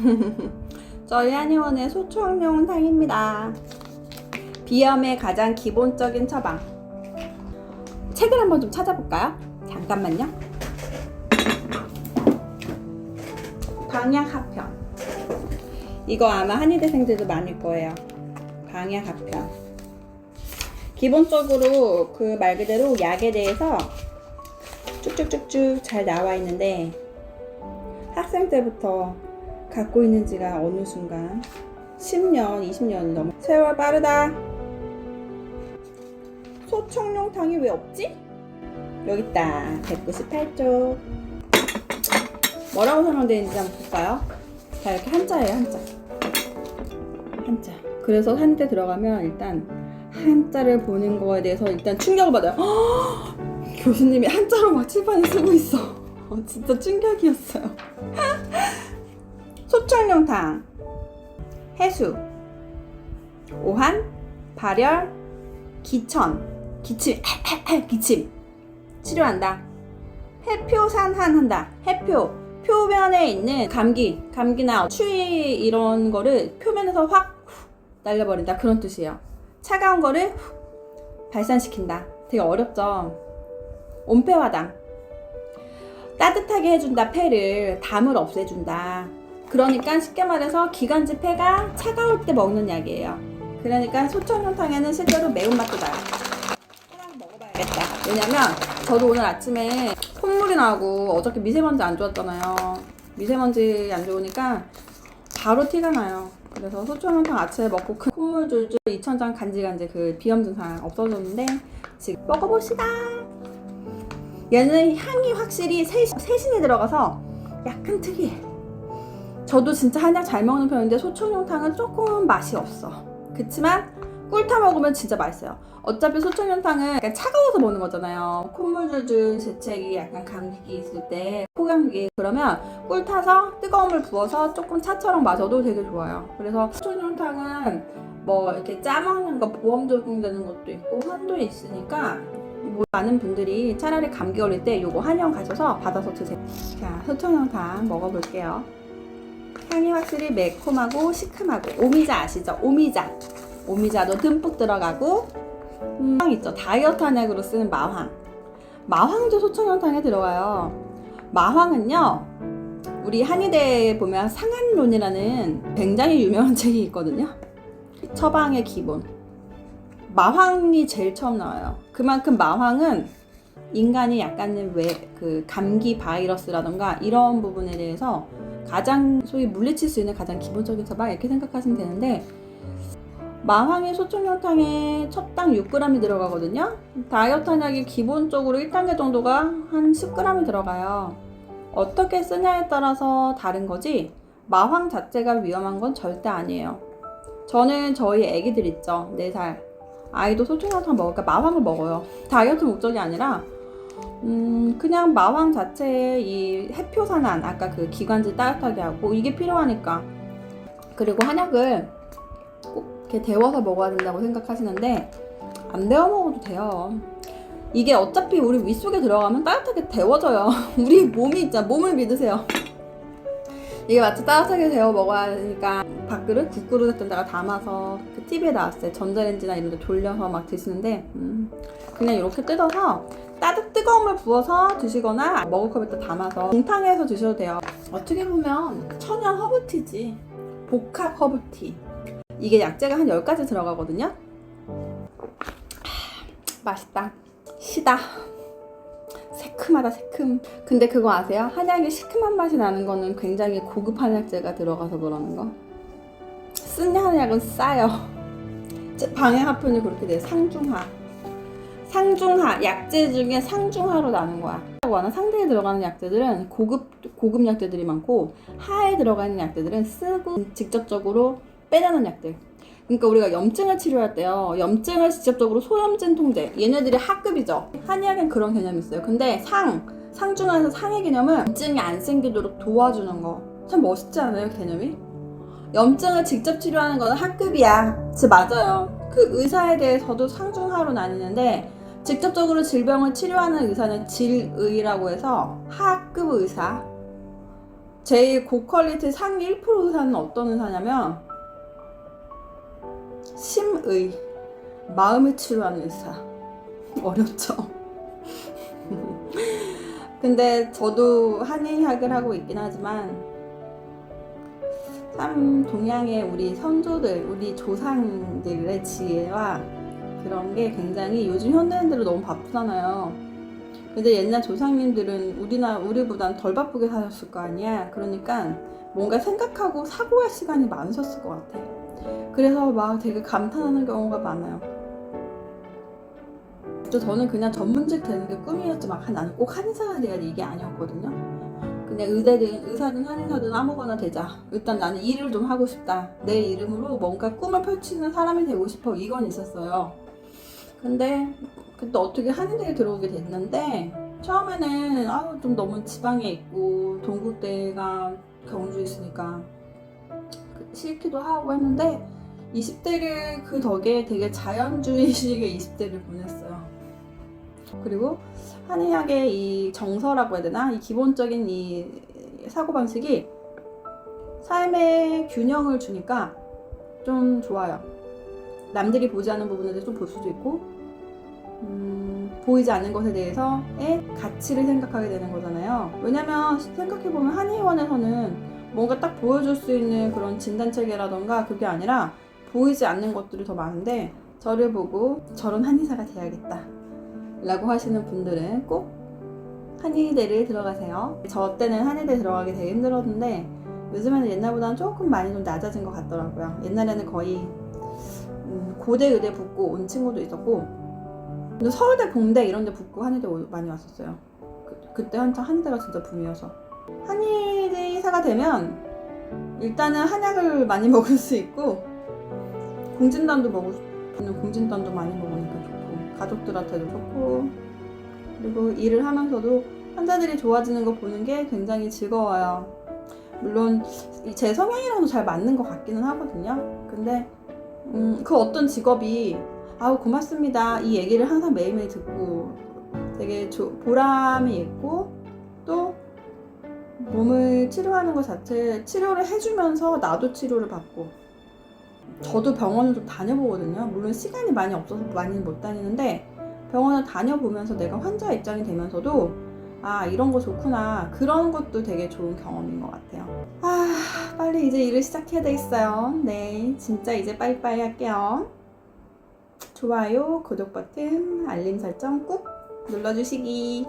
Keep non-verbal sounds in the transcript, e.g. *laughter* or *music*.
*laughs* 저희 한의원의 소초학용 탕입니다. 비염의 가장 기본적인 처방. 책을 한번 좀 찾아볼까요? 잠깐만요. 방약 합편. 이거 아마 한의대생들도 많을 거예요. 방약 합편. 기본적으로 그 말 그대로 약에 대해서 쭉쭉쭉쭉 잘 나와 있는데 학생 때부터 갖고 있는 지가 어느 순간 10년, 20년이 넘어. 세월 빠르다. 소청룡탕이 왜 없지? 여기 있다. 198쪽 뭐라고 설명되어 있는지 한번 볼까요? 자 이렇게 한자예요 한자. 한자. 그래서 한때 들어가면 일단 한자를 보는 거에 대해서 일단 충격을 받아요. 교수님이 한자로 막 칠판에 쓰고 있어. *laughs* 어, 진짜 충격이었어요 *laughs* 소청룡탕 해수. 오한 발열 기천. 기침 기침. 치료한다. 해표산한 한다. 해표. 표면에 있는 감기 감기나 추위 이런 거를 표면에서 확 후, 날려버린다. 그런 뜻이에요. 차가운 거를 후, 발산시킨다. 되게 어렵죠? 온폐화당. 따뜻하게 해준다. 폐를 담을 없애준다 그러니까 쉽게 말해서 기관지 폐가 차가울 때 먹는 약이에요. 그러니까 소천연탕에는 실제로 매운맛도 나요. 하나 먹어봐야겠다. 왜냐면 저도 오늘 아침에 콧물이 나고 어저께 미세먼지 안 좋았잖아요. 미세먼지 안 좋으니까 바로 티가 나요. 그래서 소천연탕 아침에 먹고 큰 콧물 줄줄 이천장 간질간질 그 비염 증상 없어졌는데 지금 먹어봅시다. 얘는 향이 확실히 세신, 세신이 들어가서 약간 특이해. 저도 진짜 한약 잘 먹는 편인데 소청룡탕은 조금 맛이 없어. 그치만 꿀타 먹으면 진짜 맛있어요. 어차피 소청룡탕은 약간 차가워서 먹는 거잖아요. 콧물 줄줄 재채기 약간 감기 있을 때 코감기 그러면 꿀 타서 뜨거운 물 부어서 조금 차처럼 마셔도 되게 좋아요. 그래서 소청룡탕은 뭐 이렇게 짜먹는 거 보험 적용되는 것도 있고 환도 있으니까 뭐 많은 분들이 차라리 감기 걸릴 때 요거 한의원 가셔서 받아서 드세요. 자, 소청룡탕 먹어볼게요. 향이 확실히 매콤하고 시큼하고 오미자 아시죠? 오미자. 오미자도 듬뿍 들어가고 음, 향 있죠? 다이어트 한약으로 쓰는 마황. 마황도 소청룡탕에 들어가요. 마황은요. 우리 한의대에 보면 상한론이라는 굉장히 유명한 *laughs* 책이 있거든요. 처방의 기본. 마황이 제일 처음 나와요. 그만큼 마황은 인간이 약간은 왜 그 감기 바이러스라던가 이런 부분에 대해서 가장 소위 물리칠 수 있는 가장 기본적인 처방 이렇게 생각하시면 되는데 마황이 소청룡탕에 첩당 6g이 들어가거든요. 다이어트 한약이 기본적으로 1단계 정도가 한 10g이 들어가요. 어떻게 쓰냐에 따라서 다른 거지 마황 자체가 위험한 건 절대 아니에요. 저는 저희 애기들 있죠. 4살. 아이도 소중한탕 먹으니까 마황을 먹어요. 다이어트 목적이 아니라 음 그냥 마황 자체에 이 해표산안 아까 그 기관지 따뜻하게 하고 이게 필요하니까 그리고 한약을 꼭 이렇게 데워서 먹어야 된다고 생각하시는데 안 데워 먹어도 돼요. 이게 어차피 우리 위 속에 들어가면 따뜻하게 데워져요. *laughs* 우리 몸이 있잖아. 몸을 믿으세요. 이게 마치 따뜻하게 데워 먹어야 하니까 밥그릇, 국그릇 같은 데가 담아서 그 TV에 나왔어요. 전자레인지나 이런 데 돌려서 막 드시는데 음, 그냥 이렇게 뜯어서 따뜻 뜨거운 물 부어서 드시거나 머그컵에다 담아서 공탕에서 드셔도 돼요. 어떻게 보면 천연 허브티지. 복합 허브티. 이게 약재가 한 10가지 들어가거든요. 하, 맛있다. 시다. 새큼하다 새큼. 근데 그거 아세요? 한약이 시큼한 맛이 나는 거는 굉장히 고급 한약재가 들어가서 그러는 거. 쓴 한약은 싸요. 방향 하편이 그렇게 돼요. 상중하. 상중하 약재 중에 상중하로 나는 거야. 상대에 들어가는 약재들은 고급 고급 약재들이 많고 하에 들어가 있는 약재들은 쓰고 직접적으로 빼내는 약들. 그러니까 우리가 염증을 치료할 때요. 염증을 직접적으로 소염증 통제. 얘네들이 하급이죠. 한의학엔 그런 개념이 있어요. 근데 상 상중하에서 상의 개념은 염증이 안 생기도록 도와주는 거. 참 멋있지 않아요, 개념이? 염증을 직접 치료하는 거는 하급이야. 진짜 맞아요. 그 의사에 대해서도 상중하로 나뉘는데 직접적으로 질병을 치료하는 의사는 질의라고 해서 하급 의사. 제일 고퀄리티 상위 1% 의사는 어떤 의사냐면 심의 마음을 치료하는 의사 *laughs* 어렵죠 *laughs* 근데 저도 한의학을 하고 있긴 하지만 참 동양의 우리 선조들 우리 조상들의 지혜와 그런 게 굉장히 요즘 현대인들은 너무 바쁘잖아요 근데 옛날 조상님들은 우리나 우리보단 덜 바쁘게 사셨을 거 아니야. 그러니까 뭔가 생각하고 사고할 시간이 많으셨을 것 같아. 그래서 막 되게 감탄하는 경우가 많아요. 저 저는 그냥 전문직 되는 게 꿈이었지 막 아, 나는 꼭 한의사가 돼야 돼 이게 아니었거든요. 그냥 의대든 의사든 한의사든 아무거나 되자. 일단 나는 일을 좀 하고 싶다. 내 이름으로 뭔가 꿈을 펼치는 사람이 되고 싶어. 이건 있었어요. 근데 그때 어떻게 한의대에 들어오게 됐는데 처음에는 아우 좀 너무 지방에 있고 동국대가 경주에 있으니까 그 싫기도 하고 했는데 20대를 그 덕에 되게 자연주의식의 20대를 보냈어요. 그리고 한의학의 이 정서라고 해야 되나? 이 기본적인 이 사고방식이 삶의 균형을 주니까 좀 좋아요. 남들이 보지 않는 부분에 대해서 좀 볼 수도 있고 음, 보이지 않는 것에 대해서의 가치를 생각하게 되는 거잖아요. 왜냐면 생각해보면 한의원에서는 뭔가 딱 보여줄 수 있는 그런 진단 체계라던가 그게 아니라 보이지 않는 것들이 더 많은데 저를 보고 저런 한의사가 돼야겠다 라고 하시는 분들은 꼭 한의대를 들어가세요. 저 때는 한의대 들어가기 되게 힘들었는데 요즘에는 옛날보다는 조금 많이 좀 낮아진 것 같더라고요. 옛날에는 거의 음, 고대 의대 붙고 온 친구도 있었고 근데 서울대 공대 이런 데 붙고 한의대 오- 많이 왔었어요 그, 때 한창 한의대가 진짜 붐이어서 한의대사가 되면 일단은 한약을 많이 *laughs* 먹을 수 있고 공진단도 먹을 수 있는 공진단도 많이 좋고 가족들한테도 좋고 그리고 일을 하면서도 환자들이 좋아지는 거 보는 게 굉장히 즐거워요. 물론 제 성향이랑도 잘 맞는 것 같기는 하거든요. 근데 음, 그 어떤 직업이 아우 고맙습니다. 이 얘기를 항상 매일매일 듣고 되게 조- 보람이 있고 또 몸을 치료하는 것 자체 치료를 해주면서 나도 치료를 받고 저도 병원을 좀 다녀보거든요 물론 시간이 많이 없어서 많이는 못 다니는데 병원을 다녀보면서 내가 환자 입장이 되면서도 아 이런 거 좋구나 그런 것도 되게 좋은 경험인 것 같아요 아 빨리 이제 일을 시작해야 되겠어요. 네, 진짜 이제 빠이빠이 할게요. 좋아요, 구독 버튼, 알림 설정 꾹 눌러주시기.